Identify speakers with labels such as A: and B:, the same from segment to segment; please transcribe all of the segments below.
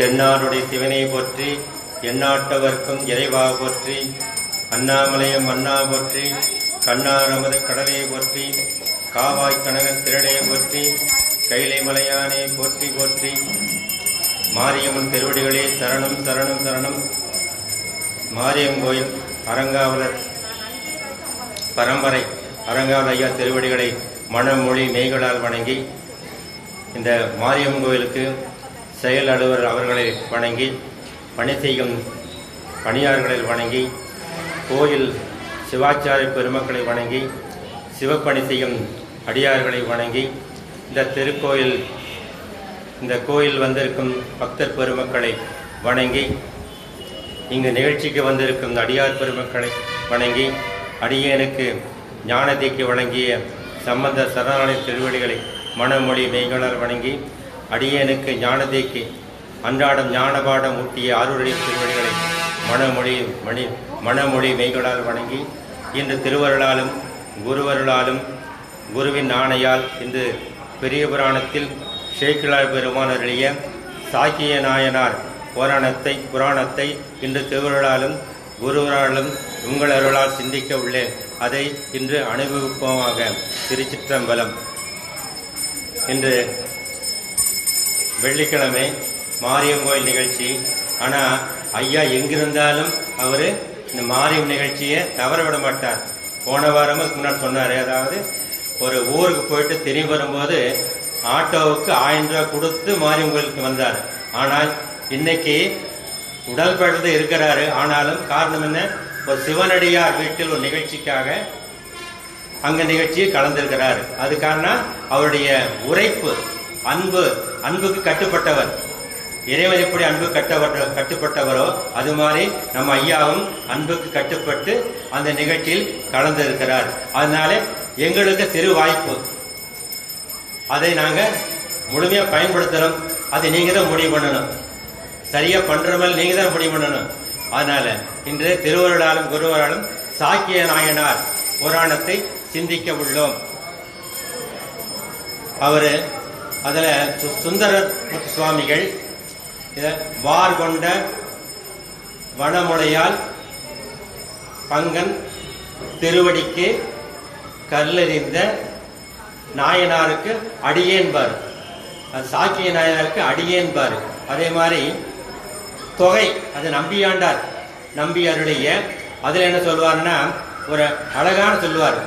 A: தென்னாடுடைய சிவனை போற்றி எண்ணாட்டவர்க்கும் இறைவா போற்றி அண்ணாமலையம் அண்ணா போற்றி கண்ணாரமது கடலை போற்றி காவாய் கனக திரளை போற்றி கைலை மலையானே போற்றி போற்றி மாரியம்மன் திருவடிகளே சரணம் சரணம் சரணம். மாரியம் கோயில் அரங்காவலர் பரம்பரை அரங்காவல் ஐயா திருவடிகளை மனமொழி மெய்களால் வணங்கி இந்த மாரியம்மன் கோயிலுக்கு செயல் அலுவலர் அவர்களை வணங்கி பணி செய்யும் பணியாளர்களை வணங்கி கோயில் சிவாச்சாரிய பெருமக்களை வணங்கி சிவப்பணி செய்யும் அடியார்களை வணங்கி இந்த திருக்கோயில் இந்த கோயில் வந்திருக்கும் பக்தர் பெருமக்களை வணங்கி இங்கு நிகழ்ச்சிக்கு வந்திருக்கும் இந்த அடியார் பெருமக்களை வணங்கி அடியனுக்கு ஞானதிக்கு வழங்கிய சம்பந்த சரணாலய திருவடிகளை மனமொழி மெய்களால் வணங்கி அடியேனுக்கு ஞானதேக்கு அன்றாடம் ஞானபாடம் ஊட்டிய ஆறுவழி திருவடிகளை மனமொழி மணி மனமொழி மெய்களால் வணங்கி இன்று திருவருளாலும் குருவருளாலும் குருவின் ஆணையால் இன்று பெரிய புராணத்தில் ஷேக்கிலால் பெருமானர் அருளிய சாக்கிய நாயனார் புராணத்தை புராணத்தை இன்று திருவருளாலும் குருவராலும் உங்கள் அருளால் சிந்திக்க உள்ளேன். அதை இன்று அனுபவிப்போமாக திருச்சிற்றம்பலம். இன்று வெள்ளிக்கிழமை மாரியம் கோயில் நிகழ்ச்சி. ஆனால் ஐயா எங்கிருந்தாலும் அவர் இந்த மாரியம் நிகழ்ச்சியை தவற விட மாட்டார். போன வாரமும் முன்னாடி சொன்னார். அதாவது ஒரு ஊருக்கு போயிட்டு திரும்பி வரும்போது ஆட்டோவுக்கு ஆயிரம் ரூபாய் கொடுத்து மாரியம் கோயிலுக்கு வந்தார். ஆனால் இன்னைக்கு உடல் பழுது இருக்கிறாரு. ஆனாலும் காரணம் என்ன? ஒரு சிவனடியார் வீட்டில் ஒரு நிகழ்ச்சிக்காக அங்கே நிகழ்ச்சியில் கலந்திருக்கிறார். அது காரணம் அவருடைய உரைப்பு. அன்பு அன்புக்கு கட்டுப்பட்டவர். இறைவன் எப்படி அன்பு கட்டப்பட்ட கட்டுப்பட்டவரோ அது மாதிரி நம்ம ஐயாவும் அன்புக்கு கட்டுப்பட்டு அந்த நிகழ்ச்சியில் கலந்திருக்கிறார். அதனால எங்களுக்கு சிறு வாய்ப்பு. அதை நாங்க முழுமையா பயன்படுத்தணும். அதை நீங்க தான் முடிவு பண்ணணும். சரியா பண்ற மாதிரி நீங்க தான் முடிவு பண்ணணும். அதனால இன்று திருவருளாலும் குருவராலும் சாக்கிய நாயனார் புராணத்தை சிந்திக்க உள்ளோம். அவரு அதுல சு- சுந்தர சுவாமிகள் இதை வார் கொண்ட வனமுடையால் பங்கன் திருவடிக்கு கல்லெறிந்த நாயனாருக்கு அடியேன்பார். அது சாக்கிய நாயனாருக்கு அடியேன்பார். அதே மாதிரி தொகை அது நம்பியாண்டார். நம்பியாருடைய அதில் என்ன சொல்வார்னா ஒரு அழகான சொல்லுவார்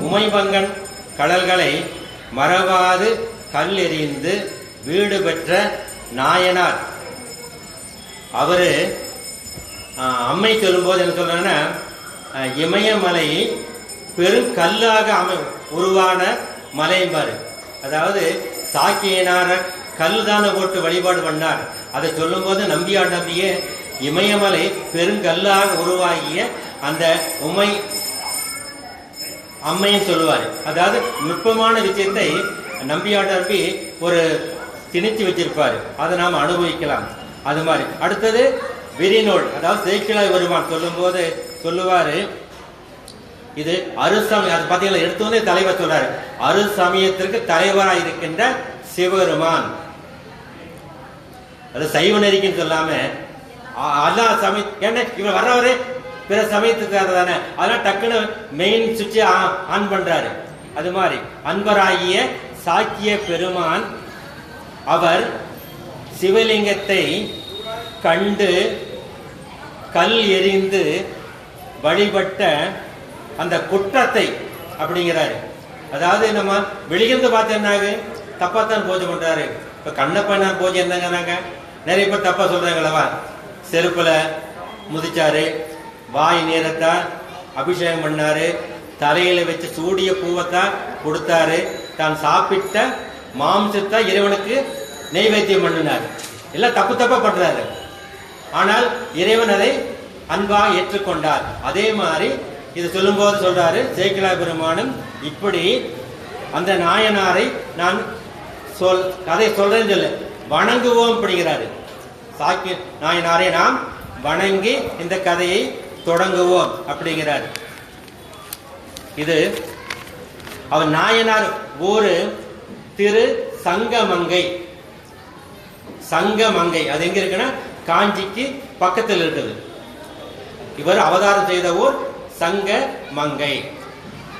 A: உமைபங்கன் கடல்களை மறவாது கல் எறிந்து வீடு பெற்ற நாயனார். அவர் அம்மை சொல்லும்போது என்ன சொல்றாங்கன்னா இமயமலை பெரும் கல்லாக அமை உருவான மலைம்பாரு அதாவது சாக்கியனார கல் தானே போட்டு வழிபாடு பண்ணார். அதை சொல்லும்போது நம்பியார் நம்பியே இமயமலை பெருங்கல்லாக உருவாகிய அந்த உமை அம்மையும் சொல்லுவார். அதாவது நுட்பமான விஷயத்தை நம்பியார் ஒரு திணித்து வச்சிருப்பாரு. அதை நாம் அனுபவிக்கலாம். அது மாதிரி. அடுத்தது விரிநூல் அதாவது சேக்கிழாய் வருமான் சொல்லும்போது சொல்லுவாரு இது அருசமயம் அது பார்த்தீங்களா எடுத்தோடனே தலைவர் சொல்றாரு. அருசமயத்திற்கு தலைவராக இருக்கின்ற சிவபெருமான். அது சைவ நெறிக்குன்னு சொல்லாம அ- சமயம் சமய ஏன்னா இவர் வர்றவரே பிற சமயத்துக்காக தானே. அதெல்லாம் டக்குன்னு மெயின் சுவிட்சை ஆன் பண்றாரு. அது மாதிரி. அன்பராகிய சாக்கிய பெருமான் அவர் சிவலிங்கத்தை கண்டு கல் எறிந்து வழிபட்ட அந்த குற்றத்தை அப்படிங்கிறாரு. அதாவது நம்ம வெளியிருந்து பார்த்தோம்னாங்க தப்பாத்தான் பூஜை பண்றாரு. இப்ப கண்ணப்பனார் பூஜை என்னங்கிறாங்க? நிறைய பேர் தப்பா சொல்றாங்களவா? செருப்புல முதிச்சாரு வாய் நீரத்தான் அபிஷேகம் பண்ணாரு தலையில வச்சு சூடிய பூவைத்தான் கொடுத்தாரு. தான் சாப்பிட்ட மாம்சத்தை இறைவனுக்கு நெய்வேத்தியம் பண்ணினார். எல்லாம் தப்பு தப்பா பண்றாரு. ஆனால் இறைவன் அதை அன்பாக ஏற்றுக்கொண்டார். அதே மாதிரி இது சொல்லும்போது சொல்றாரு சேக்கிலா பெருமானும் இப்படி அந்த நாயனாரை நான் சொல் கதை சொல்றேன்னு சொல்லு. வணங்குவோம் அப்படிங்கிறாரு. சாக்கி நாயனாரை நாம் வணங்கி இந்த கதையை தொடங்குவோம் அப்படிங்கிறார். இது அவர் நாயனார் ஊரு திரு சங்கமங்கை. சங்க மங்கை அது எங்க இருக்குன்னா காஞ்சிக்கு பக்கத்தில் இருக்குது. இவர் அவதாரம் செய்த ஊர் சங்க மங்கை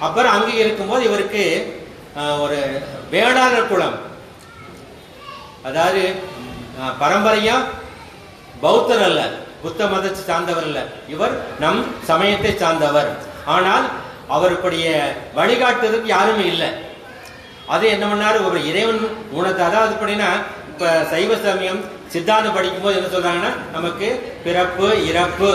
A: அப்புறம் அங்கே இருக்கும்போது இவருக்கு ஒரு வேளாளர் குலம். அதாவது பரம்பரையா பௌத்தர் அல்ல புத்த மதத்தை சார்ந்தவர் அல்ல. இவர் நம் சமயத்தை சார்ந்தவர். ஆனால் அவருடைய வழிகாட்டுறதுக்கு யாருமே இல்லை. அது என்ன பண்ணாரு? ஒரு இறைவன் உணர்த்து அதாவது அப்படின்னா இப்ப சைவ சமயம் சித்தாந்தம் படிக்கும்போது என்ன சொல்றாங்கன்னா நமக்கு பிறப்பு இறப்பு.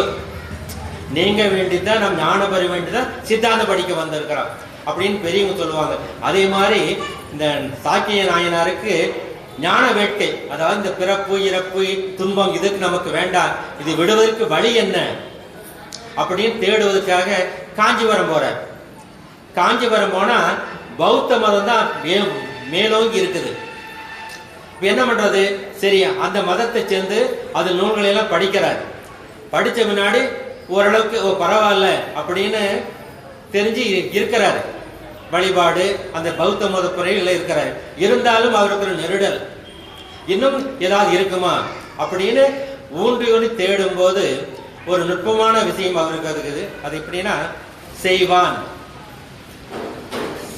A: நீங்க வேண்டிதான் நம் ஞானம் பெற வேண்டிதான் சித்தாந்தம் படிக்க வந்திருக்கிறோம் அப்படின்னு பெரியவங்க சொல்லுவாங்க. அதே மாதிரி இந்த சாக்கிய நாயனாருக்கு ஞான வேட்கை அதாவது இந்த பிறப்பு இறப்பு துன்பம் இதுக்கு நமக்கு வேண்டாம். இது விடுவதற்கு வழி என்ன? அப்படின்னு தேடுவதற்காக காஞ்சிபுரம் போகிறார் காஞ்சிபுரம் போனால் பௌத்த மதம் தான் மே- மேலோங்கி இருக்குது. இப்போ என்ன பண்ணுறது சரி அந்த மதத்தை சேர்ந்து அது நூல்களை எல்லாம் படிக்கிறார். படித்த முன்னாடி ஓரளவுக்கு ஓ பரவாயில்ல அப்படின்னு தெரிஞ்சு இருக்கிறார். இருக்கிறாரு வழிபாடு அந்த பௌத்த மத முறையில் இருக்கிறார். இருந்தாலும் அவருக்கு ஒரு நெருடல். இன்னும் ஏதாவது இருக்குமா? அப்படின்னு ஊன்றி ஒன்று தேடும் போது ஒரு நுட்பமான விஷயம் அவருக்கு இருக்குது. அது எப்படின்னா செய்வான்.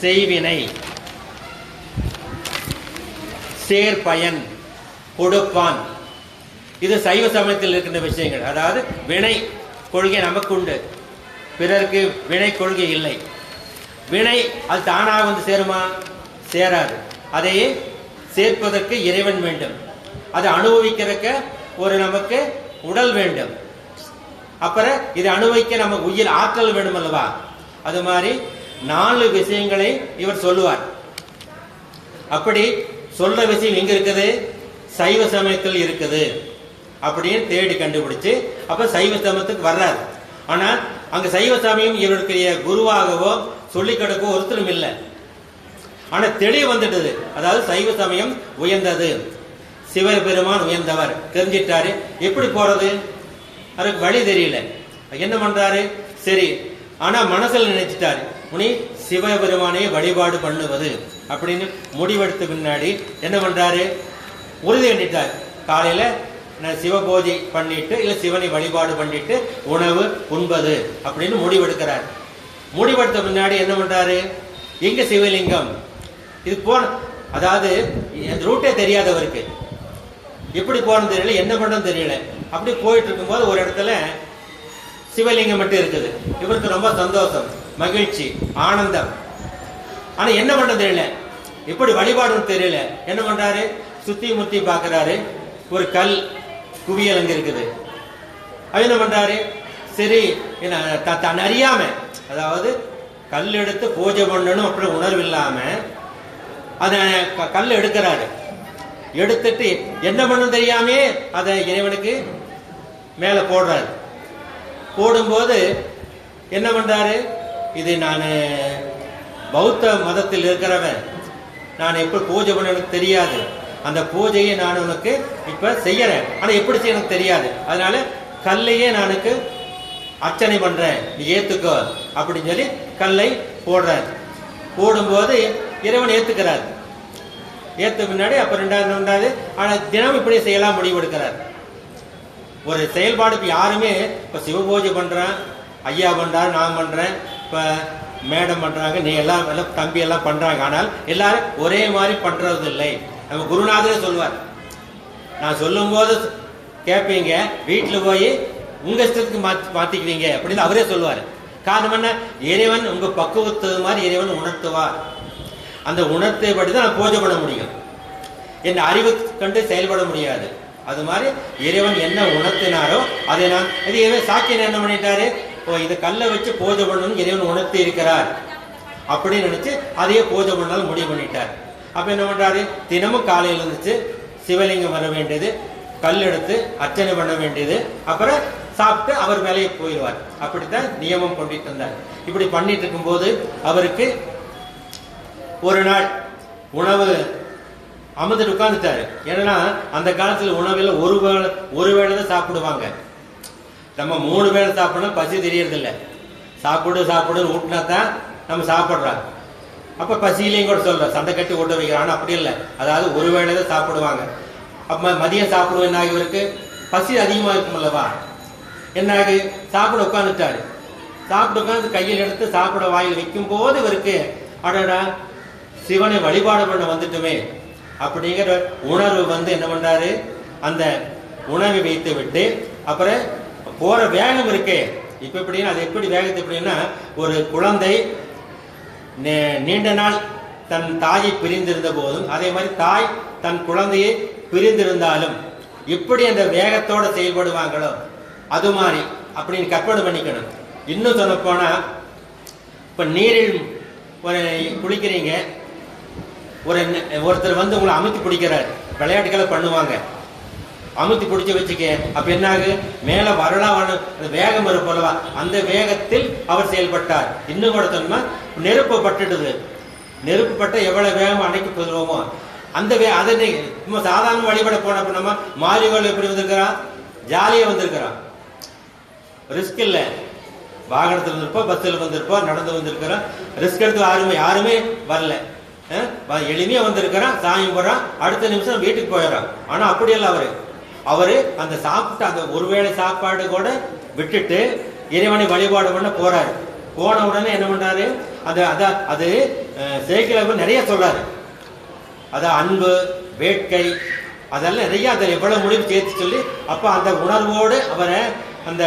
A: செய்வினை. சேர்பயன் கொடுப்பான். இது சைவ சமயத்தில் இருக்கின்ற விஷயங்கள். அதாவது வினை கொள்கை நமக்கு உண்டு பிறருக்கு வினை கொள்கை இல்லை. வினை அது தானாக வந்து சேருமா? சேராது. அதையே சேர்ப்பதற்கு இறைவன் வேண்டும். அதை அனுபவிக்கிறதுக்கு ஒரு நமக்கு உடல் வேண்டும். அப்புறம் இதை அனுபவிக்க நமக்கு உயிர் ஆற்றல் வேணும் அல்லவா அது மாதிரி நாலு விஷயங்களை இவர் சொல்லுவார். அப்படி சொல்ற விஷயம் எங்க இருக்குது? சைவ சமயத்தில் இருக்குது. அப்படின்னு தேடி கண்டுபிடிச்சு அப்ப சைவ சமயத்துக்கு வர்றாரு. ஆனா அங்க சைவ சமயம் இவருடைய குருவாகவோ சொல்லிக் கொடுக்கவோ ஒருத்தரும் இல்லை. ஆனா தெளிவு வந்துட்டது. அதாவது சைவ சமயம் உயர்ந்தது. சிவபெருமான் உயர்ந்தவர். தெரிஞ்சிட்டாரு. எப்படி போறது? அவருக்கு வழி தெரியல. என்ன பண்றாரு? சரி ஆனா மனசுல நினைச்சிட்டாரு. உனி சிவபெருமானே வழிபாடு பண்ணுவது அப்படின்னு முடிவெடுத்த பின்னாடி என்ன பண்றாரு? உறுதி பண்ணிட்டார் காலையில நான் சிவபூஜை பண்ணிட்டு இல்ல சிவனை வழிபாடு பண்ணிட்டு உணவு உண்பது அப்படின்னு முடிவெடுக்கிறார். முடிவெடுத்த பின்னாடி என்ன பண்றாரு? எங்க சிவலிங்கம். இது போன அதாவது ரூட்டே தெரியாதவருக்கு. எப்படி போனது தெரியல என்ன பண்ணணும் தெரியல. அப்படி போயிட்டு இருக்கும்போது ஒரு இடத்துல சிவலிங்கம் மட்டும் இருக்குது. இவருக்கு ரொம்ப சந்தோஷம் மகிழ்ச்சி ஆனந்தம். ஆனால் என்ன பண்ண தெரியல. எப்படி வழிபாடுன்னு தெரியல. என்ன பண்றாரு? சுத்தி முத்தி பார்க்குறாரு. ஒரு கல் குவியல் அங்கே இருக்குது. அது என்ன பண்றாரு? சரி என்ன த- தன் அறியாம அதாவது கல் எடுத்து பூஜை பண்ணணும் அப்படி உணர்வு இல்லாம அதை க- கல் எடுக்கிறாரு. எடுத்துட்டு என்ன பண்ணும் தெரியாமே அதை இறைவனுக்கு மேல போடுறாரு. போடும்போது என்ன பண்றாரு? இது நான் பௌத்த மதத்தில் இருக்கிறவன். நான் எப்படி பூஜை பண்ண எனக்கு தெரியாது. அந்த பூஜையை நான் உனக்கு இப்ப செய்யறேன். ஆனா எப்படி செய்ய எனக்கு தெரியாது. அதனால கல்லையே நானுக்கு அர்ச்சனை பண்றேன். நீ ஏத்துக்கோ அப்படின்னு சொல்லி கல்லை போடுறார். போடும்போது இறைவன் ஏத்துக்கிறார். ஏற்ற முன்னாடி அப்போ ரெண்டாவது ரெண்டாவது ஆனால் தினம் இப்படி செய்யலாம் முடிவு எடுக்கிறார். ஒரு செயல்பாடு இப்போ யாருமே இப்போ சிவபூஜை பண்றேன் ஐயா பண்ணுறாரு நான் பண்ணுறேன் இப்போ மேடம் பண்றாங்க நீ எல்லாம் எல்லாம் தம்பி எல்லாம் பண்றாங்க. ஆனால் எல்லாரும் ஒரே மாதிரி பண்ணுறது இல்லை நம்ம குருநாதரே சொல்லுவார் நான் சொல்லும்போது கேட்பீங்க வீட்டில் போய் உங்கள் இஷ்டத்துக்கு மாற்றி மாற்றிக்குவீங்க அப்படின்னு அவரே சொல்லுவார் காரணம் என்ன? இறைவன் உங்கள் பக்குவத்து மாதிரி இறைவன் உணர்த்துவார். அந்த உணர்த்தைப்படி தான் பூஜை பண்ண முடியும். என் அறிவு கண்டு செயல்பட முடியாது. அது மாதிரி இறைவன் என்ன உணர்த்தினாரோ அதை நான் இது இறைவன் சாக்கியன் என்ன பண்ணிட்டாரு? ஓ இதை கல்லை வச்சு பூஜை பண்ணணும்னு இறைவன் உணர்த்தி இருக்கிறார். அப்படின்னு நினைச்சு அதையே பூஜை பண்ணாலும் முடிவு பண்ணிட்டார். அப்ப என்ன பண்றாரு? தினமும் காலையில் இருந்துச்சு சிவலிங்கம் வர வேண்டியது கல் எடுத்து அர்ச்சனை பண்ண வேண்டியது அப்புறம் சாப்பிட்டு அவர் வேலையை போயிடுவார். அப்படித்தான் நியமம் கொண்டுட்டு இருந்தார். இப்படி பண்ணிட்டு இருக்கும்போது அவருக்கு ஒரு நாள் உணவு அமர்ந்துட்டு உட்காந்துட்டாரு ஏன்னா அந்த காலத்தில் உணவில் ஒரு வேளை ஒரு வேளை தான் சாப்பிடுவாங்க. நம்ம மூணு வேளை சாப்பிடணும் பசி தெரியறதில்ல. சாப்பிடு சாப்பிடுன்னு ஊட்டினா தான் நம்ம சாப்பிட்றாங்க அப்போ பசியிலையும் கூட சொல்கிறோம் சண்டை கட்டி ஓட்ட வைக்கிறான் அப்படி இல்லை. அதாவது ஒரு வேளை தான் சாப்பிடுவாங்க. அப்போ மதியம் சாப்பிடுவோம் என்ன ஆகி இவருக்கு பசி அதிகமாக இருக்கும் அல்லவா? என்ன ஆகி? சாப்பிட உட்காந்துட்டாரு சாப்பிட உட்காந்து கையில் எடுத்து சாப்பிட வாயில் வைக்கும் போது இவருக்கு அடடா சிவனை வழிபாடு பண்ண வந்துட்டுமே அப்படிங்கிற உணர்வு வந்து என்ன பண்றாரு? அந்த உணவை வைத்து விட்டு அப்புறம் போற வேகம் இருக்கே. இப்ப எப்படின்னா அது எப்படி வேகத்து எப்படின்னா ஒரு குழந்தை நே- நீண்ட நாள் தன் தாயை பிரிந்திருந்த போதும் அதே மாதிரி தாய் தன் குழந்தையை பிரிந்திருந்தாலும் எப்படி அந்த வேகத்தோட செயல்படுவாங்களோ? அது மாதிரி அப்படின்னு கற்பனை பண்ணிக்கணும். இன்னும் சொல்ல போனா இப்ப நீரில் ஒரு குளிக்கிறீங்க ஒரு ஒருத்தர் வந்து உங்களை அமுத்தி பிடிக்கிறார். விளையாட்டுகளை பண்ணுவாங்க. அமுத்தி பிடிச்சி வச்சுக்க அப்ப என்ன ஆகு மேல வரலாம் வேகம் இருப்பல்லவா அந்த வேகத்தில் அவர் செயல்பட்டார். இன்னும் கூட சொன்னா நெருப்பு பட்டுடுது. நெருப்பு பட்ட எவ்வளவு வேகம் அணைக்க போதுவோமோ அந்த வே அதை நீ- சாதாரண வழிபட போனப்ப நம்ம மாலிவாள் எப்படி வந்திருக்கிறான் ஜாலியா வந்திருக்கிறான் ரிஸ்க் இல்லை. வாகனத்தில் வந்திருப்போம் பஸ்ஸில் வந்திருப்போம் நடந்து வந்திருக்கிறோம் ரிஸ்க் எடுத்து யாருமே யாருமே வரல. எளிமையா வந்திருக்கிறான் சாயம் போறான் அடுத்த நிமிஷம் வீட்டுக்கு போயிடறான். ஆனா அப்படியல்ல அவரு. அவரு அந்த சாப்பிட்ட அந்த ஒருவேளை சாப்பாடு கூட விட்டுட்டு இறைவனை வழிபாடு பண்ண போறாரு. போன உடனே என்ன பண்றாரு? அது அதான் அது சேக்கில நிறைய சொல்றாரு. அதான் அன்பு வேட்கை அதெல்லாம் நிறைய அதை எவ்வளவு முடிவு சேர்த்து சொல்லி அப்ப அந்த உணர்வோடு அவரை அந்த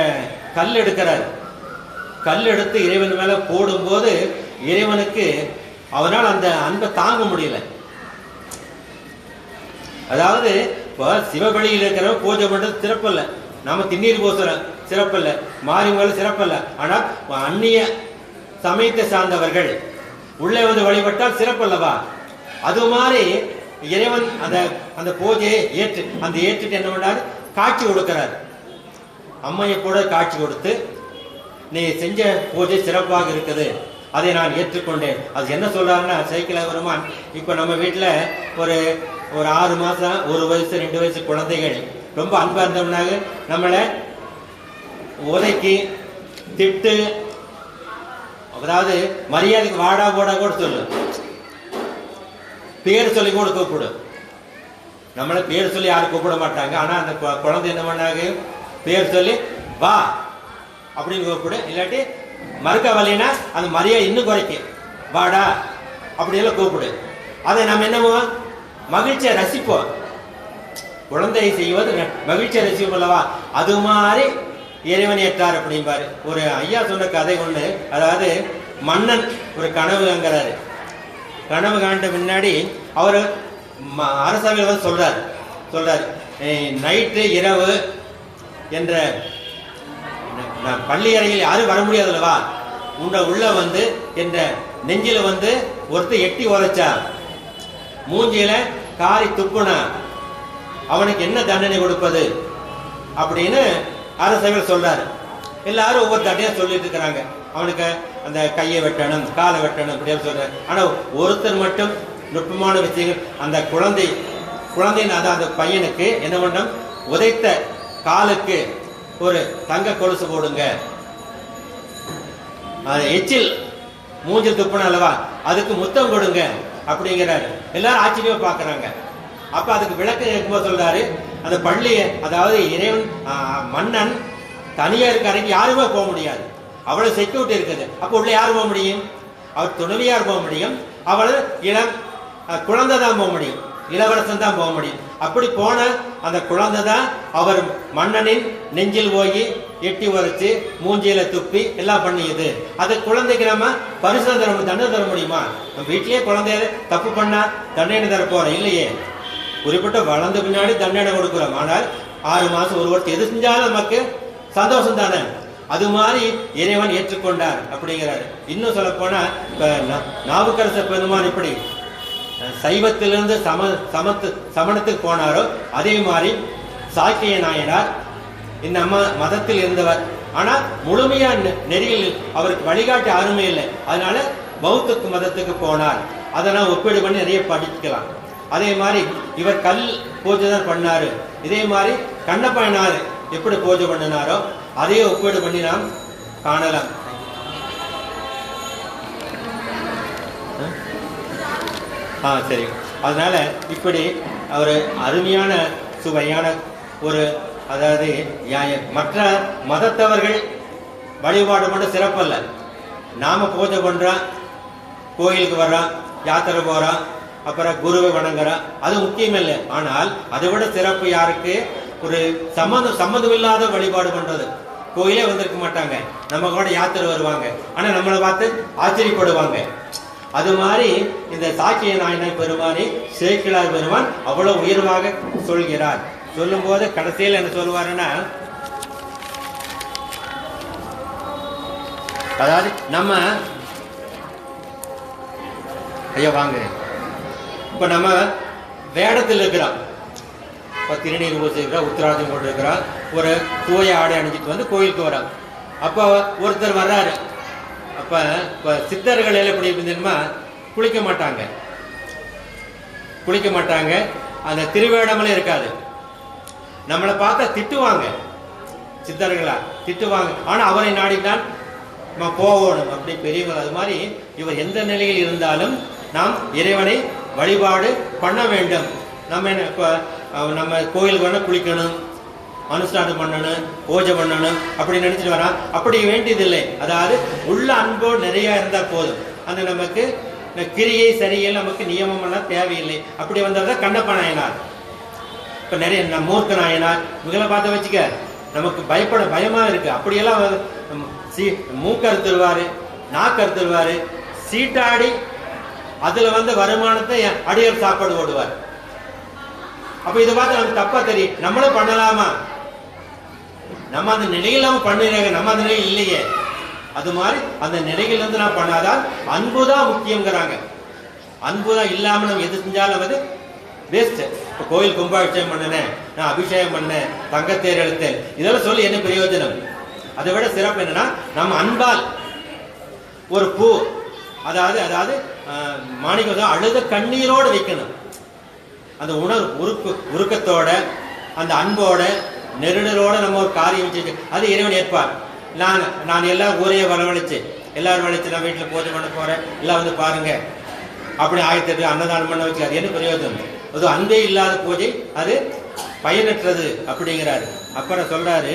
A: கல் எடுக்கிறார். கல் எடுத்து இறைவன் மேல போடும்போது இறைவனுக்கு அவனால் அந்த அன்பை தாங்க முடியல. அதாவது இப்போ சிவபலியில் இருக்கிறவங்க பூஜை பண்ணுறது சிறப்பல்ல. நம்ம திண்ணீர் பூசுறோம் சிறப்பல்ல. மாறிமகள் சிறப்பல்ல. ஆனால் அந்நிய சமயத்தை சார்ந்தவர்கள் உள்ளே வந்து வழிபட்டால் சிறப்பல்லவா? அது மாதிரி இறைவன் அந்த அந்த பூஜையை ஏற்று அந்த ஏற்றுட்டு என்ன பண்ணார் காட்சி கொடுக்கிறார். அம்மையை கூட காட்சி கொடுத்து நீ செஞ்ச பூஜை சிறப்பாக இருக்குது. அதை நான் ஏற்றுக்கொண்டேன். அது என்ன சொல்றாருன்னா சைக்கிள் வருமான். இப்போ நம்ம வீட்டில் ஒரு ஒரு ஆறு மாசம் ஒரு வயசு ரெண்டு வயசு குழந்தைகள் ரொம்ப அன்பா இருந்தோம்னாங்க நம்மளை உதைக்கி திட்டு அதாவது மரியாதைக்கு வாடா போடா கூட சொல்லு. பேர் சொல்லி கூட கூப்பிடு. நம்மளை பேர் சொல்லி யாரும் கூப்பிட மாட்டாங்க. ஆனா அந்த குழந்தை என்ன பண்ணாங்க? பேர் சொல்லி வா அப்படின்னு கூப்பிடு. இல்லாட்டி மறுக்க வரலைன்னா அந்த மரியாதை இன்னும் குறைக்கும். வாடா அப்படியெல்லாம் கூப்பிடு. அதை நம்ம என்னமோ மகிழ்ச்சியை ரசிப்போம். குழந்தை செய்வது மகிழ்ச்சியை ரசிப்போம் அல்லவா? அது மாதிரி இறைவன் ஏற்றார் அப்படிம்பாரு. ஒரு ஐயா சொன்ன கதை ஒன்று அதாவது மன்னன் ஒரு கனவுங்கிறாரு கனவு காண்ட முன்னாடி அவர் அரசவையில் வந்து சொல்றாரு. சொல்றாரு நைட்டு இரவு என்ற பள்ளி அறையில் யாரும் வர முடியாது அல்லவா உண்ட உள்ள வந்து என்ற நெஞ்சில வந்து ஒருத்தர் எட்டி உரைச்சா. மூஞ்சியில காரி துப்புனா அவனுக்கு என்ன தண்டனை கொடுப்பது? அப்படின்னு அரசவர் சொல்றாரு. எல்லாரும் ஒவ்வொரு தண்டையா சொல்லிட்டு இருக்கிறாங்க. அவனுக்கு அந்த கையை வெட்டணும் காலை வெட்டணும் அப்படின்னு சொல்றாரு. ஆனா ஒருத்தர் மட்டும் நுட்பமான விஷயங்கள் அந்த குழந்தை குழந்தையின் அதான் அந்த பையனுக்கு என்ன பண்ணும் உதைத்த காலுக்கு ஒரு தங்க கொலுசு போடுங்க. அது எச்சில் மூஞ்சில் துப்புன அல்லவா? அதுக்கு முத்தம் கொடுங்க அப்படிங்கிறாரு. எல்லாரும் ஆச்சரியமா பாக்குறாங்க அப்ப அதுக்கு விளக்கம் கேட்கும்போது சொல்றாரு அந்த பள்ளியை அதாவது இறைவன் மன்னன் தனியா இருக்க யாருமே போக முடியாது. அவ்வளவு செக்யூரிட்டி இருக்குது. அப்ப உள்ள யார் போக முடியும்? அவர் துணைவியார் போக முடியும். அவள் இளம் குழந்தை தான் போக முடியும். இளவரசன் தான் போக முடியும். அப்படி போன அந்த குழந்தை தான் அவர் மன்னனின் நெஞ்சில் போய் எட்டி உரைச்சு மூஞ்சியில துப்பி எல்லாம் பண்ணியது. அது குழந்தைக்கு நம்ம பரிசு தர தண்டனை தர முடியுமா? நம்ம வீட்டிலேயே குழந்தைய தப்பு பண்ணா தண்டனை தர போறோம் இல்லையே? குறிப்பிட்ட வளர்ந்த பின்னாடி தண்டனை கொடுக்குறோம். ஆனால் ஆறு மாசம் ஒரு வருஷம் எது செஞ்சாலும் நமக்கு சந்தோஷம் தானே? அது மாதிரி இறைவன் ஏற்றுக்கொண்டார் அப்படிங்கிறாரு. இன்னும் சொல்ல போனா இப்ப நாவுக்கரசர் பெருமான் இப்படி சைவத்திலிருந்து சம சமத்து சமணத்துக்கு போனாரோ அதே மாதிரி சாக்கிய நாயனார் இந்த ம மதத்தில் இருந்தவர். ஆனா முழுமையா நெ- நெறியில் அவருக்கு வழிகாட்டி யாருமே இல்லை. அதனால பௌத்த மதத்துக்கு போனார். அதை நான் ஒப்பீடு பண்ணி நிறைய படிக்கலாம். அதே மாதிரி இவர் கல் பூஜை தான் பண்ணாரு. இதே மாதிரி கண்ணப்பயனார் எப்படி பூஜை பண்ணினாரோ அதே ஒப்பீடு பண்ணி நாம் காணலாம். ஆ சரி அதனால இப்படி ஒரு அருமையான சுவையான ஒரு அதாவது யா- மற்ற மதத்தவர்கள் வழிபாடு மட்டும் சிறப்பல்ல நாம் பூஜை பண்ணுறோம் கோயிலுக்கு வர்றோம் யாத்திரை போகிறோம் அப்புறம் குருவை வணங்குறோம் அது முக்கியம் இல்லை. ஆனால் அதை விட சிறப்பு யாருக்கு? ஒரு சம்மந்தம் சம்மந்தம் இல்லாத வழிபாடு பண்ணுறது கோயிலே வந்திருக்க மாட்டாங்க. நம்ம கூட யாத்திரை வருவாங்க. ஆனால் நம்மளை பார்த்து ஆச்சரியப்படுவாங்க. அது மாதிரி இந்த சாக்கிய நாயனார் பெருமானை சேக்கிழார் பெருமான் அவ்வளவு உயர்வாக சொல்கிறார். சொல்லும்போது கடைசியில் என்ன சொல்லுவாருன்னா அதாவது நம்ம ஐயா வாங்க. இப்ப நம்ம வேடத்தில் இருக்கிறோம் இப்போ திருநீர் பூசிக்கிறோம் உத்தராஜம் போட்டுருக்கிறோம் ஒரு தூய ஆடை அணிஞ்சிட்டு வந்து கோயிலுக்கு வரோம் அப்போ ஒருத்தர் வர்றாரு. இப்போ இப்போ சித்தர்கள் எல்லாம் எப்படி இருந்துமா குளிக்க மாட்டாங்க. குளிக்க மாட்டாங்க. அந்த திருவேடமெல்லாம் இருக்காது. நம்மளை பார்த்தா திட்டுவாங்க. சித்தர்களா திட்டுவாங்க. ஆனால் அவரை நாடித்தான் நம்ம போகணும் அப்படி பெரியவங்க அது மாதிரி இவர் எந்த நிலையில் இருந்தாலும் நாம் இறைவனை வழிபாடு பண்ண வேண்டும். நம்ம என்ன இப்போ நம்ம கோயிலுக்கு வேணால் குளிக்கணும். அனுஷ்டானம் பண்ணணும் பூஜை பண்ணணும் அப்படி நினைச்சிட்டு வரான். அப்படி வேண்டியதில்லை. அதாவது உள்ள அன்போ நிறைய இருந்தா போதும். அந்த நமக்கு கிரியை சரியில் நமக்கு நியமம் எல்லாம் தேவையில்லை. அப்படி வந்தால் தான் கண்ணப்ப நாயனார். இப்ப நிறைய நம்ம மூர்க்க நாயனார் இவங்களை பார்த்து வச்சுக்க நமக்கு பயப்பட பயமா இருக்கு. அப்படியெல்லாம் வந்து, ம், சீ சீட்டாடி அதுல வந்து வருமானத்தை அடியார் சாப்பாடு ஓடுவார். அப்ப இதை பார்த்து நமக்கு தப்பா தெரியும். நம்மளும் பண்ணலாமா? நம்ம அந்த நிலையில் நம்ம பண்ணுறாங்க நம்ம அந்த நிலையில் இல்லையே. அது மாதிரி அந்த நிலையில இருந்து நான் பண்ணாதான் அன்புதான் முக்கியங்கிறாங்க அன்புதான் இல்லாமல் நம்ம எது செஞ்சாலும் அது வேஸ்ட் இப்போ கோயில் கும்பாபிஷேகம் பண்ணினேன் நான் அபிஷேகம் பண்ணேன் தங்கத்தேர் எடுத்தேன். இதெல்லாம் சொல்லி என்ன பிரயோஜனம்? அதை விட சிறப்பு என்னன்னா நம்ம அன்பால் ஒரு பூ அதாவது அதாவது ஆஹ், மாணிக்கம் அழுத கண்ணீரோடு வைக்கணும். அந்த உணர்வு உருக்கு உருக்கத்தோட அந்த அன்போட நெருடலோட நம்ம ஒரு காரியம் செஞ்சு அது இறைவன் ஏற்பார் நான் நான் எல்லாம் ஊரையே வரவழைச்சு எல்லாரும் வளைச்சு நான் வீட்டில் பூஜை பண்ண போறேன் எல்லாம் வந்து பாருங்க. அப்படி ஆயிரத்தி எட்டு அன்னதானம் பண்ண வச்சு அது என்ன பிரயோஜனம்? அது அன்பே இல்லாத பூஜை அது பயனற்றது அப்படிங்கிறாரு. அப்புறம் சொல்றாரு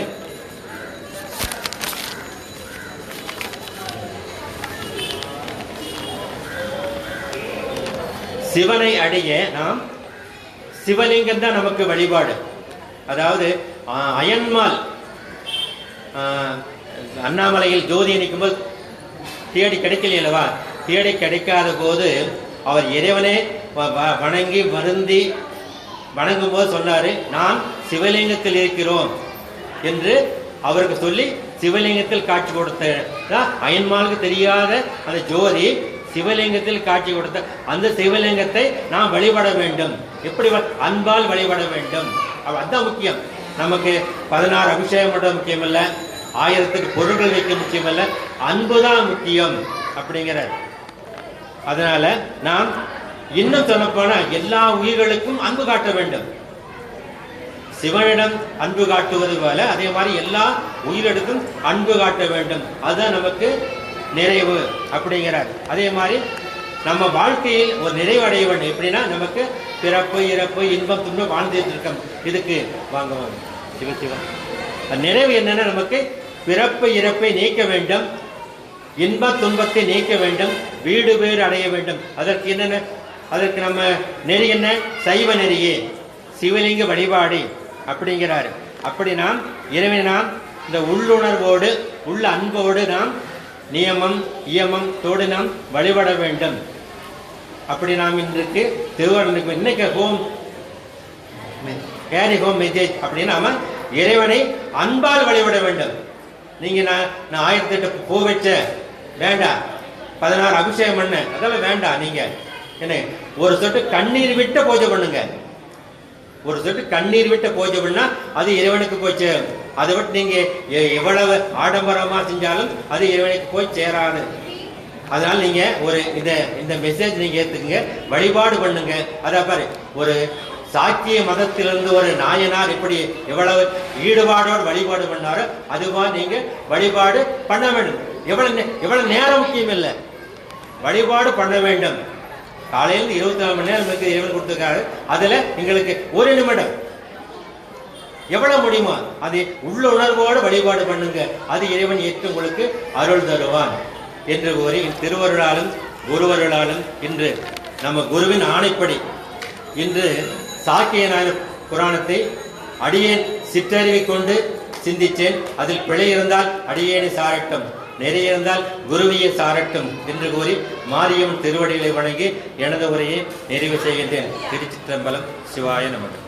A: சிவனை அடைய நாம் சிவலிங்கம் தான் நமக்கு வழிபாடு. அதாவது அயன்மால். அண்ணாமலையில் ஜோதி நிற்கும்போது தேடி கிடைக்கல அல்லவா? தேடி கிடைக்காத போது அவர் இறைவனே வ- வ- வணங்கி வருந்தி வணங்கும் போது சொன்னாரு நான் சிவலிங்கத்தில் இருக்கிறோம் என்று அவருக்கு சொல்லி சிவலிங்கத்தில் காட்சி கொடுத்த அயன்மாலுக்கு தெரியாத அந்த ஜோதி சிவலிங்கத்தில் காட்சி கொடுத்த அந்த சிவலிங்கத்தை நாம் வழிபட வேண்டும். எப்படி அன்பால் வழிபட வேண்டும். அதுதான் அதான் முக்கியம். நமக்கு பதினாறு அபிஷேகம் மட்டும் முக்கியம் இல்லை ஆயிரத்துக்கு பொருட்கள் வைக்க முக்கியம் இல்ல அன்புதான் முக்கியம் அப்படிங்கிறார் அதனால நாம் இன்னும் சொல்லப்போனா எல்லா உயிர்களுக்கும் அன்பு காட்ட வேண்டும். சிவனிடம் அன்பு காட்டுவது போல அதே மாதிரி எல்லா உயிரிடத்தும் அன்பு காட்ட வேண்டும். அதுதான் நமக்கு நிறைவு அப்படிங்கிறார். அதே மாதிரி நம்ம வாழ்க்கையில் ஒரு நிறைவு அடைய வேண்டும் எப்படின்னா நமக்கு பிறப்பு இறப்பு இன்பம் துன்பம் வாழ்ந்துட்டு இருக்கோம் இதுக்கு வாங்க வாங்க சிவ சிவ அந்த நிறைவு என்னன்னா நமக்கு பிறப்பு இறப்பை நீக்க வேண்டும். இன்ப துன்பத்தை நீக்க வேண்டும். வீடு பேர் அடைய வேண்டும். அதற்கு என்னென்ன? அதற்கு நம்ம நெறி என்ன? சைவ நெறியே. சிவலிங்க வழிபாடு அப்படிங்கிறாரு. அப்படி நாம் இறைவனை நாம் இந்த உள்ளுணர்வோடு உள்ள அன்போடு நாம் நியமம் இயமம் தோடு நாம் வழிபட வேண்டும். அப்படி நாம் இன்றைக்கு திருவண்ணனுக்கு இன்னைக்கு ஹோம் கேரி ஹோம் மெசேஜ் அப்படின்னு நாம இறைவனை அன்பால் வழிபட வேண்டும். நீங்க நான் நான் ஆயிரத்தி எட்டு பூ வச்சேன் வேண்டாம் பதினாறு அபிஷேகம் பண்ணேன் அதெல்லாம் வேண்டாம் நீங்க. என்ன ஒரு சொட்டு கண்ணீர் விட்டு பூஜை பண்ணுங்க. ஒரு சொட்டு கண்ணீர் விட்டு பூஜை பண்ணா அது இறைவனுக்கு போய் சேரும். அதை விட்டு நீங்க எ- எவ்வளவு ஆடம்பரமா செஞ்சாலும் அது இறைவனுக்கு போய் சேராது. அதனால நீங்க ஒரு இந்த இந்த மெசேஜ் நீங்க ஏத்துக்குங்க வழிபாடு பண்ணுங்க. அதான் பாரு ஒரு சாக்கிய மதத்திலிருந்து ஒரு நாயனார் இப்படி எவ்வளவு ஈடுபாடோடு வழிபாடு பண்ணாரோ அதுவா நீங்க வழிபாடு பண்ண வேண்டும். எவ்வளவு எவ்வளவு நேரம் முக்கியம் இல்லை. வழிபாடு பண்ண வேண்டும். காலையில் இருபத்தி நாலு மணி நேரம் நமக்கு இறைவன் கொடுத்துருக்காரு. அதுல எங்களுக்கு ஒரு நிமிடம். எவ்வளவு முடியுமோ அது உள்ள உணர்வோடு வழிபாடு பண்ணுங்க. அது இறைவன் ஏற்று உங்களுக்கு அருள் தருவான். என்று கூறி திருவருளாலும் குருவருளாலும் இன்று நம்ம குருவின் ஆணைப்படி இன்று சாக்கிய நாயர் புராணத்தை அடியேன் சிற்றறிவை கொண்டு சிந்தித்தேன். அதில் பிழை இருந்தால் அடியேனை சாரட்டும் நிறைய இருந்தால் குருவியை சாரட்டும் என்று கூறி மாரியம் திருவடிகளை வணங்கி எனது உரையை நிறைவு செய்கின்றேன். திருச்சிற்றம்பலம் சிவாய நமக்கு